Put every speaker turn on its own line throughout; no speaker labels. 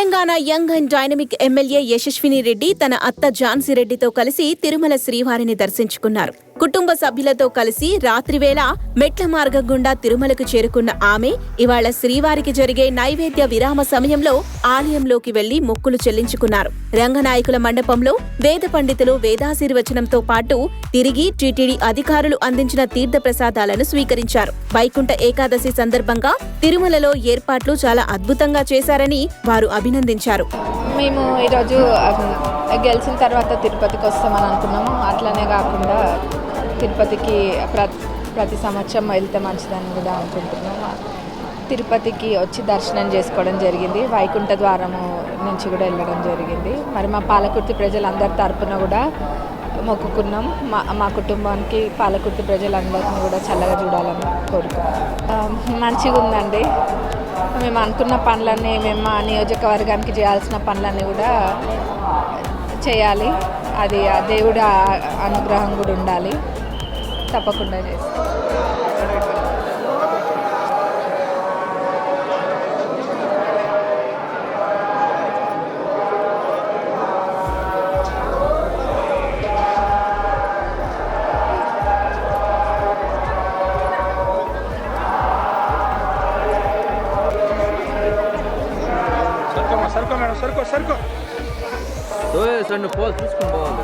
Telangana young and dynamic MLA Yashaswini Reddy తన అత్త ఝాన్సీ రెడ్డితో కలిసి తిరుమల శ్రీవారిని దర్శించుకున్నారు. కుటుంబ సభ్యులతో కలిసి రాత్రివేళ మెట్ల మార్గం గుండా తిరుమలకు చేరుకున్న ఆమె ఇవాళ శ్రీవారికి జరిగే నైవేద్య విరామ సమయంలో ఆలయంలోకి వెళ్ళి మొక్కులు చెల్లించుకున్నారు. రంగనాయకుల మండపంలో వేద పండితులు వేదాశీర్వచనంతో పాటు తిరిగి టీటీడీ అధికారులు అందించిన తీర్థ ప్రసాదాలను స్వీకరించారు. వైకుంఠ ఏకాదశి సందర్భంగా తిరుమలలో ఏర్పాట్లు చాలా అద్భుతంగా చేశారని వారు అభినందించారు.
మేము ఈరోజు గెలిచిన తర్వాత తిరుపతికి వస్తామని అనుకున్నాము. అట్లనే కాకుండా తిరుపతికి ప్ర ప్రతి సంవత్సరం వెళ్తే మంచిదని కూడా అనుకుంటున్నాము. తిరుపతికి వచ్చి దర్శనం చేసుకోవడం జరిగింది. వైకుంఠ ద్వారము నుంచి కూడా వెళ్ళడం జరిగింది. మరి మా పాలకుర్తి ప్రజలందరి తరపున కూడా మొక్కుకున్నాం. మా మా కుటుంబానికి పాలకుర్తి ప్రజలందరినీ కూడా చల్లగా చూడాలని కోరుకున్నాం మంచిగా ఉందండి. మేము అనుకున్న పనులన్నీ మేము మా నియోజకవర్గానికి చేయాల్సిన పనులన్నీ కూడా చేయాలి. అది ఆ దేవుడి అనుగ్రహం కూడా ఉండాలి. తప్పకుండా చేస్తాం
సరుకోమ్మా సరుకో మేడం సరుకో సరుకో
సన్ను పోలు చూసుకుని పోవాలి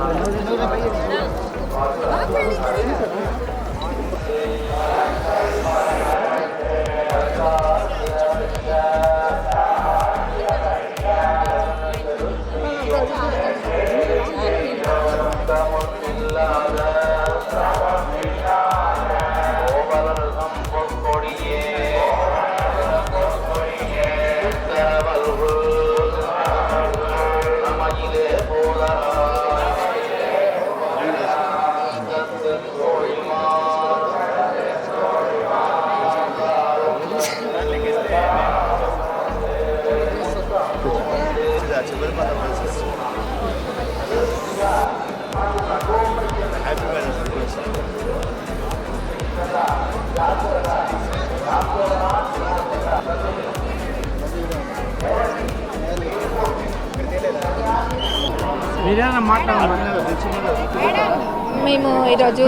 మేము ఈరోజు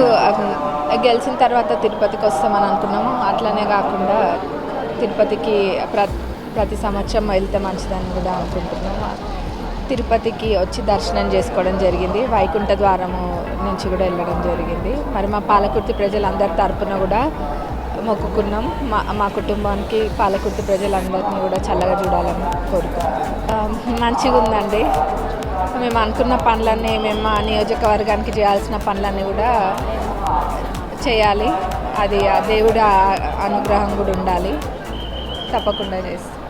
గెలిచిన తర్వాత తిరుపతికి వస్తామని అనుకున్నాము. అట్లనే కాకుండా తిరుపతికి ప్ర ప్రతి సంవత్సరం వెళ్తే మంచిదని కూడా అనుకుంటున్నాము. తిరుపతికి వచ్చి దర్శనం చేసుకోవడం జరిగింది. వైకుంఠ ద్వారము నుంచి కూడా వెళ్ళడం జరిగింది. మరి మా పాలకుర్తి ప్రజలందరి తరపున కూడా మొక్కుకున్నాం. మా మా కుటుంబానికి పాలకుర్తి ప్రజలందరినీ కూడా చల్లగా చూడాలని కోరుకున్నాం మంచిగా ఉందండి మేము అనుకున్న పనులన్నీ మేము మా నియోజకవర్గానికి చేయాల్సిన పనులన్నీ కూడా చేయాలి. అది ఆ దేవుడి అనుగ్రహం కూడా ఉండాలి. తప్పకుండా చేస్తాం.